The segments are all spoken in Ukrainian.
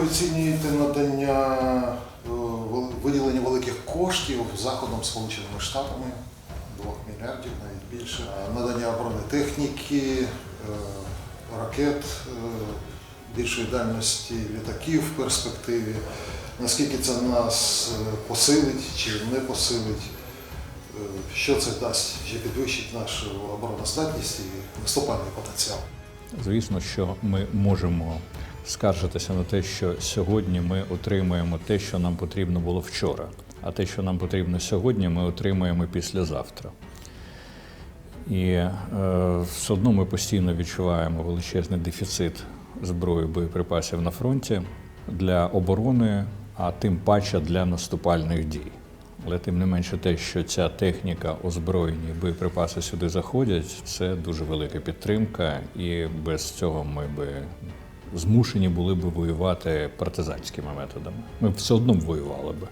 оцінюєте надання е, виділення великих коштів Заходом Сполученими Штатами, 2 мільярдів, навіть більше, надання бронетехніки, е, ракет, е, більшої дальності літаків в перспективі. Наскільки це нас посилить чи не посилить? Що це дасть, чи підвищить нашу обороноздатність і наступальний потенціал? Звісно, що ми можемо скаржитися на те, що сьогодні ми отримуємо те, що нам потрібно було вчора, а те, що нам потрібно сьогодні, ми отримуємо післязавтра. І е, все одно ми постійно відчуваємо величезний дефіцит зброї боєприпасів на фронті для оборони, а тим паче для наступальних дій. Але тим не менше, те, що ця техніка, озброєні і боєприпаси сюди заходять, це дуже велика підтримка, і без цього ми би змушені були б воювати партизанськими методами. Ми б все одно б воювали би,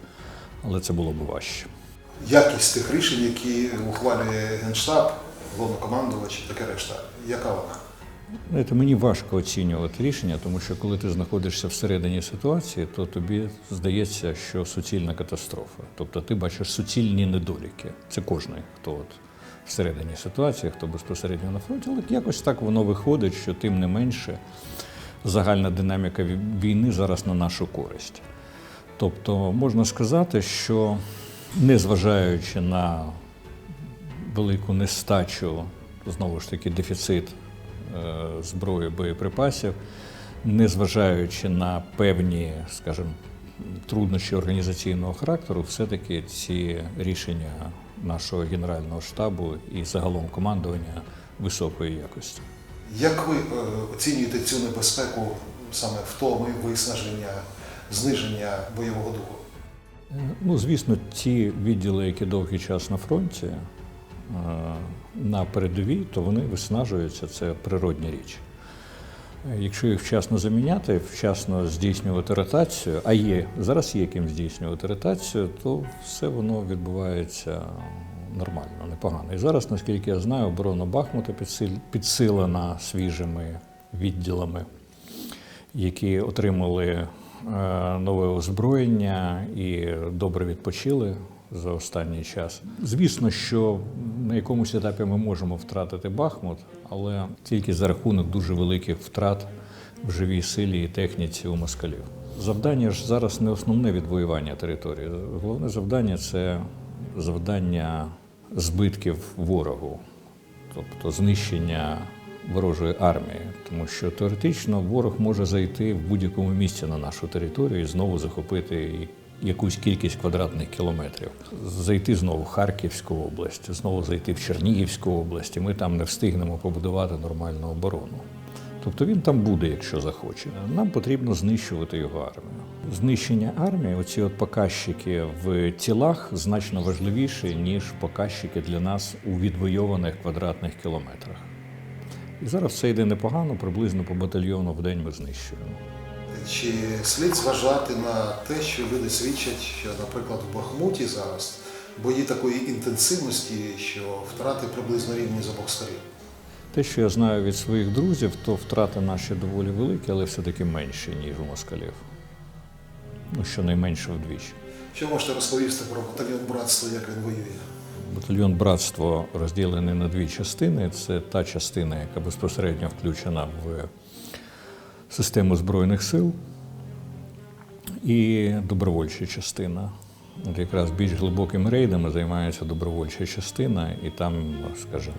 але це було б важче. якість тих рішень, які ухвалює Генштаб, головнокомандувач і таке решта. Яка вона? Знаєте, мені важко оцінювати рішення, тому що коли ти знаходишся всередині ситуації, то тобі здається, що суцільна катастрофа. Тобто ти бачиш суцільні недоліки. Це кожний, хто от всередині ситуації, хто безпосередньо на фронті, але якось так воно виходить, що тим не менше загальна динаміка війни зараз на нашу користь. Тобто можна сказати, що незважаючи на велику нестачу, знову ж таки, дефіцит е, зброї боєприпасів, незважаючи на певні, скажімо, труднощі організаційного характеру, все-таки ці рішення нашого генерального штабу і загалом командування високої якості. Як ви е, оцінюєте цю небезпеку саме втоми, виснаження, зниження бойового духу? Ну, звісно, ті відділи, які довгий час на фронті, е, на передовій, то вони виснажуються, це природня річ. Е, Якщо їх вчасно заміняти, вчасно здійснювати ротацію, а є зараз є ким здійснювати ротацію, то все воно відбувається нормально, непогано. І зараз, наскільки я знаю, оборона Бахмута підсил- підсилена свіжими відділами які отримали е, нове озброєння і добре відпочили за останній час. Звісно, що на якомусь етапі ми можемо втратити Бахмут, але тільки за рахунок дуже великих втрат в живій силі і техніці у москалів. Завдання ж зараз не основне відвоювання території. Головне завдання це завдання збитків ворогу тобто знищення ворожої армії, тому що теоретично ворог може зайти в будь-якому місці на нашу територію і знову захопити якусь кількість квадратних кілометрів, зайти знову в Харківську область, знову зайти в Чернігівську область, і ми там не встигнемо побудувати нормальну оборону. Тобто він там буде, якщо захоче. Нам потрібно знищувати його армію. Знищення армії, оці от показчики в тілах значно важливіші, ніж показчики для нас у відвойованих квадратних кілометрах. І зараз все йде непогано, приблизно по батальйону в день ми знищуємо. Чи слід зважати на те, що люди свідчать, що, наприклад, в Бахмуті зараз бої такої інтенсивності, що втрати приблизно рівні з обох сторін? Те, що я знаю від своїх друзів, то втрати наші доволі великі, але все-таки менші, ніж у москалів. Ну, щонайменше вдвічі. Що можете розповісти про батальйон братства, як він воює? Батальйон братство розділений на дві частини. Це та частина, яка безпосередньо включена в систему Збройних сил, і добровольча частина. От якраз більш глибокими рейдами займається добровольча частина, і там, скажімо,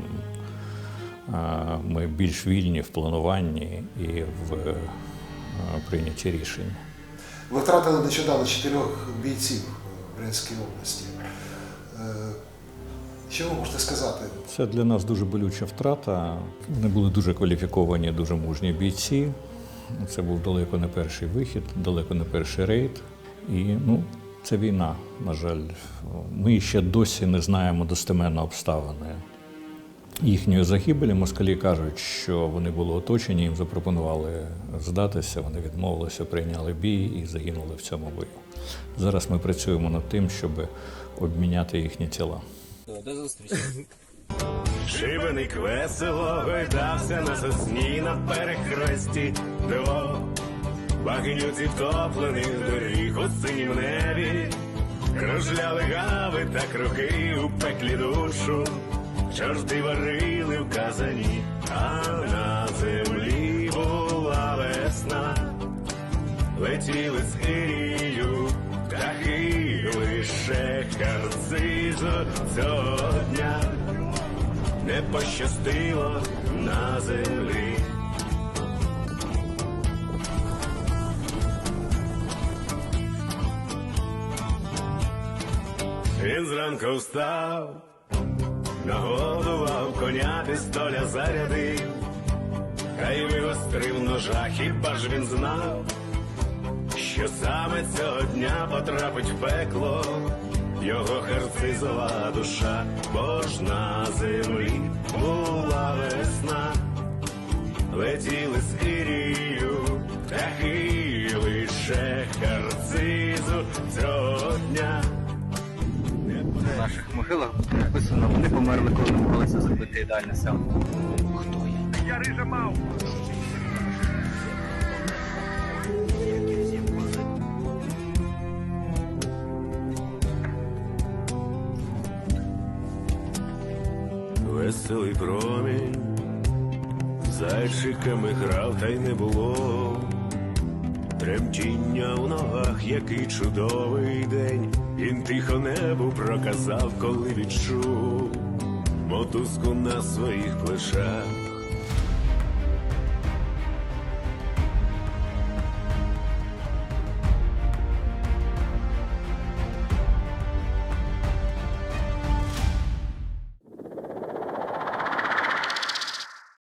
ми більш вільні в плануванні і в е, прийнятті рішень. Ви втратили нещодавно чотирьох бійців в Брянській області. Е, Що ви можете сказати? Це для нас дуже болюча втрата. Вони були дуже кваліфіковані, дуже мужні бійці. Це був далеко не перший вихід, далеко не перший рейд. І ну, це війна, на жаль. Ми ще досі не знаємо достеменно обставини їхньої загибелі. Москалі кажуть, що вони були оточені, їм запропонували здатися, вони відмовилися, прийняли бій і загинули в цьому бою. Зараз ми працюємо над тим, щоб обміняти їхні тіла. До зустрічі. Шибеник весело гойдався на сосні на перехресті двох багнюці втоплених доріг у синім небі, кружляли гави та круги у пеклі душу, чорти варили в казані, а на землі була весна, летіли з Ірію, птахи лише харцизу цього дня не пощастило на землі. Він зранку встав, нагодував коня, пістоля зарядив, та й вигострив ножа, хіба ж він знав, що саме цього дня потрапить в пекло. Його харцизова душа, бо ж на землі була весна, летіли з Ірію, могилах написано, вони померли, коли намагалися зробити ідеальне село. Хто я? Веселий промінь, зайчиками грав, та й не було. Тремтіння у ногах, який чудовий день. Він тихо небу проказав, коли відчув мотузку на своїх плечах.